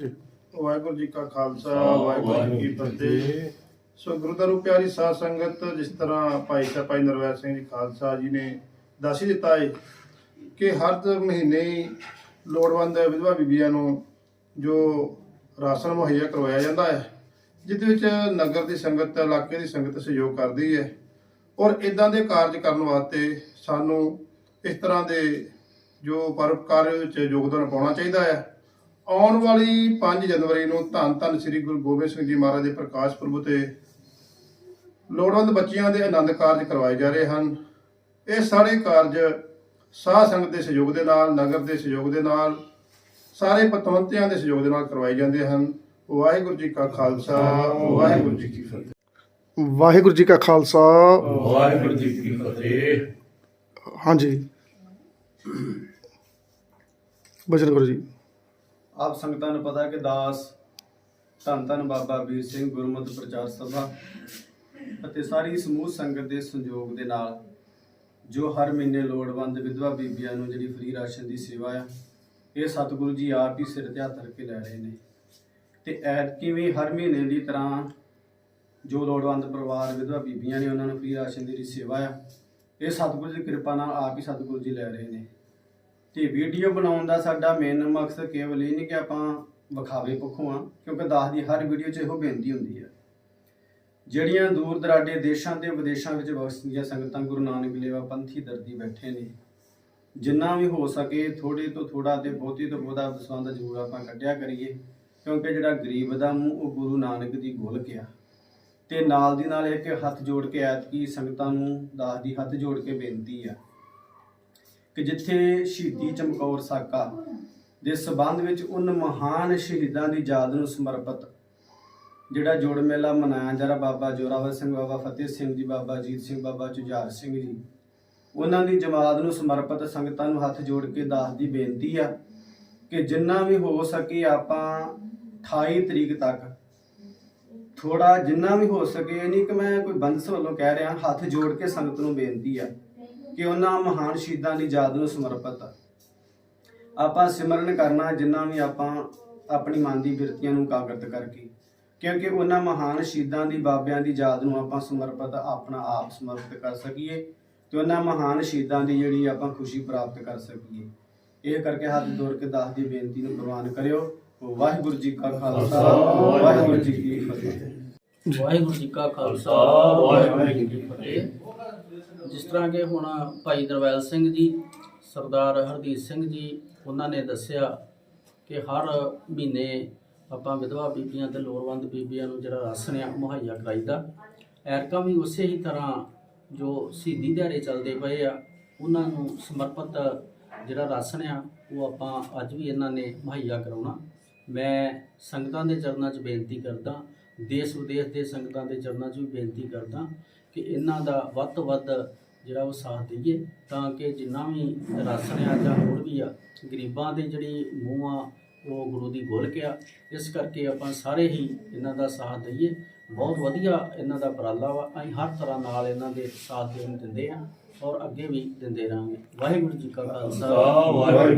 ਵਾਹਿਗੁਰੂ ਜੀ ਕਾ ਖਾਲਸਾ ਵਾਹਿਗੁਰੂ ਜੀ ਕੀ ਫਤਿਹ। ਸੋ ਗੁਰੂ ਦਾ ਰੂਪ ਪਿਆਰੀ ਸਾਧ ਸੰਗਤ ਜਿਸ ਤਰ੍ਹਾਂ ਭਾਈ ਸਾਹਿਬ ਭਾਈ ਨਰਵੈਰ ਸਿੰਘ ਜੀ ਖਾਲਸਾ ਜੀ ਨੇ ਦੱਸ ਹੀ ਦਿੱਤਾ ਹੈ ਕਿ ਹਰ ਮਹੀਨੇ ਲੋੜਵੰਦ ਵਿਧਵਾ ਬੀਬੀਆਂ ਨੂੰ ਜੋ ਰਾਸ਼ਨ ਮੁਹੱਈਆ ਕਰਵਾਇਆ ਜਾਂਦਾ ਹੈ ਜਿਹਦੇ ਵਿੱਚ ਨਗਰ ਦੀ ਸੰਗਤ ਇਲਾਕੇ ਦੀ ਸੰਗਤ ਸਹਿਯੋਗ ਕਰਦੀ ਹੈ ਔਰ ਇਦਾਂ ਦੇ ਕਾਰਜ ਕਰਨ ਵਾਸਤੇ ਸਾਨੂੰ ਇਸ ਤਰ੍ਹਾਂ ਦੇ ਜੋ ਪਰਉਪਕਾਰ ਵਿੱਚ ਯੋਗਦਾਨ ਪਾਉਣਾ ਚਾਹੀਦਾ ਹੈ। ਆਉਣ ਵਾਲੀ 5 ਜਨਵਰੀ ਨੂੰ ਧੰਨ ਧੰਨ ਸ੍ਰੀ ਗੁਰੂ ਗੋਬਿੰਦ ਸਿੰਘ ਜੀ ਮਹਾਰਾਜ ਦੇ ਪ੍ਰਕਾਸ਼ ਪੁਰਬ ਤੇ ਲੋੜਵੰਦ ਬੱਚਿਆਂ ਦੇ ਆਨੰਦ ਕਾਰਜ ਕਰਵਾਏ ਜਾ ਰਹੇ ਹਨ। ਇਹ ਸਾਰੇ ਕਾਰਜ ਸਾਧ ਸੰਗਤ ਦੇ ਸਹਿਯੋਗ ਦੇ ਨਾਲ ਨਗਰ ਦੇ ਸਹਿਯੋਗ ਦੇ ਨਾਲ ਸਾਰੇ ਪਤਵੰਤਿਆਂ ਦੇ ਸਹਿਯੋਗ ਦੇ ਨਾਲ ਕਰਵਾਏ ਜਾਂਦੇ ਹਨ। ਵਾਹਿਗੁਰੂ ਜੀ ਕਾ ਖਾਲਸਾ ਵਾਹਿਗੁਰੂ ਜੀ ਕੀ ਫਤਿਹ। ਵਾਹਿਗੁਰੂ ਜੀ ਕਾ ਖਾਲਸਾ। ਵਾਹਿਗੁਰੂ ਜੀ ਕੀ ਫਤਿਹ। ਹਾਂਜੀ। ਬਚਨ ਗੁਰੂ ਜੀ। ਆਪ ਸੰਗਤਾਂ ਨੂੰ ਪਤਾ ਕਿ ਦਾਸ ਧੰਨ ਧੰਨ ਬਾਬਾ ਵੀਰ ਸਿੰਘ ਗੁਰਮਤਿ ਪ੍ਰਚਾਰ ਸਭਾ ਅਤੇ ਸਾਰੀ ਸਮੂਹ ਸੰਗਤ ਦੇ ਸੰਯੋਗ ਦੇ ਨਾਲ ਜੋ ਹਰ ਮਹੀਨੇ ਲੋੜਵੰਦ ਵਿਧਵਾ ਬੀਬੀਆਂ ਨੂੰ ਜਿਹੜੀ ਫ੍ਰੀ ਰਾਸ਼ਨ ਦੀ ਸੇਵਾ ਆ, ਇਹ ਸਤਿਗੁਰੂ ਜੀ ਆਪ ਹੀ ਸਿਰ ਤੇ ਹੱਥ ਰੱਖ ਕੇ ਲੈ ਰਹੇ ਨੇ। ਤੇ ਐਤਕੀ ਵੀ ਹਰ ਮਹੀਨੇ ਦੀ ਤਰ੍ਹਾਂ ਜੋ ਲੋੜਵੰਦ ਪਰਿਵਾਰ ਵਿਧਵਾ ਬੀਬੀਆਂ ਨੇ ਉਹਨਾਂ ਨੂੰ ਫ੍ਰੀ ਰਾਸ਼ਨ ਦੀ ਜਿਹੜੀ ਸੇਵਾ ਆ, ਇਹ ਸਤਿਗੁਰੂ ਦੀ ਕਿਰਪਾ ਨਾਲ ਆਪ ਹੀ ਸਤਿਗੁਰੂ ਜੀ ਲੈ ਰਹੇ ਨੇ। ਤੇ ਵੀਡੀਓ ਬਣਾਉਣ ਦਾ ਸਾਡਾ ਮੇਨ ਮਕਸਦ ਕੇਵਲ ਇਹ ਨਹੀਂ ਕਿ ਆਪਾਂ ਵਿਖਾਵੇ ਪੱਖੋਂ ਆ ਕਿਉਂਕਿ ਦਾਸ ਦੀ ਹਰ ਵੀਡੀਓ 'ਚ ਇਹੋ ਬੇਨਤੀ ਹੁੰਦੀ ਹੈ। ਜਿਹੜੀਆਂ ਦੂਰ ਦਰਾਡੇ ਦੇਸ਼ਾਂ ਤੇ ਵਿਦੇਸ਼ਾਂ ਵਿੱਚ ਵਸਦੀਆਂ ਸੰਗਤਾਂ ਗੁਰੂ ਨਾਨਕ ਲੇਵਾ ਪੰਥੀ ਦਰਦੀ ਬੈਠੇ ਨੇ, ਜਿੰਨਾ ਵੀ ਹੋ ਸਕੇ ਥੋੜੀ ਤੋਂ ਥੋੜਾ ਤੇ ਬਹੁਤੀ ਤੋਂ ਬਹੁਤਾ ਦਸਵੰਦ ਜ਼ਰੂਰ ਆਪਾਂ ਕੱਢਿਆ ਕਰੀਏ, ਕਿਉਂਕਿ ਜਿਹੜਾ ਗਰੀਬ ਦਾ ਮੂੰਹ ਉਹ ਗੁਰੂ ਨਾਨਕ ਦੀ ਗੋਲਕ ਆ। ਤੇ ਨਾਲ ਦੀ ਨਾਲ ਇੱਕ ਹੱਥ ਜੋੜ ਕੇ ਐਤਕੀ ਸੰਗਤਾਂ ਨੂੰ ਦਾਸ ਦੀ ਹੱਥ ਜੋੜ ਕੇ ਬੇਨਤੀ ਆ। ਕਿ ਜਿੱਥੇ ਸ਼ਹੀਦੀ ਚਮਕੌਰ ਸਾਕਾ ਦੇ ਸਬੰਧ ਵਿੱਚ ਉਨ ਮਹਾਨ ਸ਼ਹੀਦਾਂ ਦੀ ਯਾਦ ਨੂੰ ਸਮਰਪਿਤ ਜਿਹੜਾ ਜੋੜ ਮੇਲਾ ਮਨਾਇਆ ਜਾ ਰਿਹਾ, ਬਾਬਾ ਜੋਰਾਵਰ ਸਿੰਘ, ਬਾਬਾ ਫਤਿਹ ਸਿੰਘ ਜੀ, ਬਾਬਾ ਜੀਤ ਸਿੰਘ, ਬਾਬਾ ਜੁਝਾਰ ਸਿੰਘ ਜੀ, ਉਹਨਾਂ ਦੀ ਜਮਾਤ ਨੂੰ ਸਮਰਪਿਤ ਸੰਗਤਾਂ ਨੂੰ ਹੱਥ ਜੋੜ ਕੇ ਦਾਸ ਦੀ ਬੇਨਤੀ ਆ ਕਿ ਜਿੰਨਾ ਵੀ ਹੋ ਸਕੇ ਆਪਾਂ 28 ਤਰੀਕ ਤੱਕ ਥੋੜਾ ਜਿੰਨਾ ਵੀ ਹੋ ਸਕੇ, ਇਹ ਨਹੀਂ ਕਿ ਮੈਂ ਕੋਈ ਬੰਦਸ ਵੱਲੋਂ ਕਹਿ ਰਿਹਾ, ਹੱਥ ਜੋੜ ਕੇ ਸੰਗਤ ਨੂੰ ਬੇਨਤੀ ਆ। ਕਿ ਉਹਨਾਂ ਮਹਾਨ ਸ਼ਹੀਦਾਂ ਦੀ ਯਾਦ ਨੂੰ ਸਮਰਪਿਤ ਆ। ਆਪਾਂ ਸਿਮਰਨ ਕਰਨਾ ਜਿੰਨਾ ਵੀ ਆਪਾਂ ਆਪਣੀ ਮਨ ਦੀ ਬਿਰਤੀਆਂ ਨੂੰ ਕਾਗਰਤ ਕਰਕੇ ਕਿਉਂਕਿ ਉਹਨਾਂ ਮਹਾਨ ਸ਼ਹੀਦਾਂ ਦੀ ਬਾਬਿਆਂ ਦੀ ਯਾਦ ਨੂੰ ਆਪਾਂ ਸਮਰਪਿਤ ਆਪਣਾ ਆਪ ਸਮਰਪਿਤ ਕਰ ਸਕੀਏ ਤੇ ਉਹਨਾਂ ਮਹਾਨ ਸ਼ਹੀਦਾਂ ਦੀ ਜਿਹੜੀ ਆਪਾਂ ਖੁਸ਼ੀ ਪ੍ਰਾਪਤ ਕਰ ਸਕੀਏ। ਇਹ ਕਰਕੇ ਹੱਥ ਜੋੜ ਕੇ ਦਾਸ ਦੀ ਬੇਨਤੀ ਨੂੰ ਪ੍ਰਵਾਨ ਕਰਿਓ। ਵਾਹਿਗੁਰੂ ਜੀ ਕਾ ਖਾਲਸਾ ਵਾਹਿਗੁਰੂ ਜੀ ਕੀ ਫਤਿਹ। ਵਾਹਿਗੁਰੂ ਜੀ ਕਾ ਖਾਲਸਾ ਵਾਹਿਗੁਰੂ ਜੀ ਕੀ ਫਤਿਹ। ਜਿਸ ਤਰ੍ਹਾਂ ਕਿ ਹੁਣ ਭਾਈ ਦਰਵੈਲ ਸਿੰਘ ਜੀ, ਸਰਦਾਰ ਹਰਦੀਪ ਸਿੰਘ ਜੀ, ਉਹਨਾਂ ਨੇ ਦੱਸਿਆ ਕਿ ਹਰ ਮਹੀਨੇ ਆਪਾਂ ਵਿਧਵਾ ਬੀਬੀਆਂ ਤੇ ਲੋੜਵੰਦ ਬੀਬੀਆਂ ਨੂੰ ਜਿਹੜਾ ਰਾਸ਼ਨ ਆ ਮੁਹੱਈਆ ਕਰਾਈਦਾ। ਐਰਕਾ ਵੀ ਉਸੇ ਹੀ ਤਰ੍ਹਾਂ ਜੋ ਸ਼ਹੀਦੀ ਦਿਹਾੜੇ ਚੱਲਦੇ ਪਏ ਆ, ਉਹਨਾਂ ਨੂੰ ਸਮਰਪਿਤ ਜਿਹੜਾ ਰਾਸ਼ਨ ਆ ਉਹ ਆਪਾਂ ਅੱਜ ਵੀ ਇਹਨਾਂ ਨੇ ਮੁਹੱਈਆ ਕਰਾਉਣਾ। ਮੈਂ ਸੰਗਤਾਂ ਦੇ ਚਰਨਾਂ 'ਚ ਬੇਨਤੀ ਕਰਦਾ ਦੇਸ਼ ਵਿਦੇਸ਼ ਦੇ ਸੰਗਤਾਂ ਦੇ ਚਰਨਾਂ 'ਚ ਵੀ ਬੇਨਤੀ ਕਰਦਾ ਕਿ ਇਹਨਾਂ ਦਾ ਵੱਧ ਤੋਂ ਵੱਧ ਜਿਹੜਾ ਉਹ ਸਾਥ ਦਈਏ, ਤਾਂ ਕਿ ਜਿੰਨਾ ਵੀ ਰਾਸ਼ਨ ਆ ਜਾਂ ਹੋਰ ਵੀ ਆ, ਗਰੀਬਾਂ ਦੇ ਜਿਹੜੀ ਮੂੰਹ ਆ ਉਹ ਗੁਰੂ ਦੀ ਗੋਲਕ ਆ, ਇਸ ਕਰਕੇ ਆਪਾਂ ਸਾਰੇ ਹੀ ਇਹਨਾਂ ਦਾ ਸਾਥ ਦਈਏ। ਬਹੁਤ ਵਧੀਆ ਇਹਨਾਂ ਦਾ ਉਪਰਾਲਾ ਵਾ, ਅਸੀਂ ਹਰ ਤਰ੍ਹਾਂ ਨਾਲ ਇਹਨਾਂ ਦੇ ਸਾਥ ਦੇਣ ਦਿੰਦੇ ਆ ਔਰ ਅੱਗੇ ਵੀ ਦਿੰਦੇ ਰਹਾਂਗੇ। ਵਾਹਿਗੁਰੂ ਜੀ ਕਾ ਖਾਲਸਾ। ਵਾਹਿਗੁਰੂ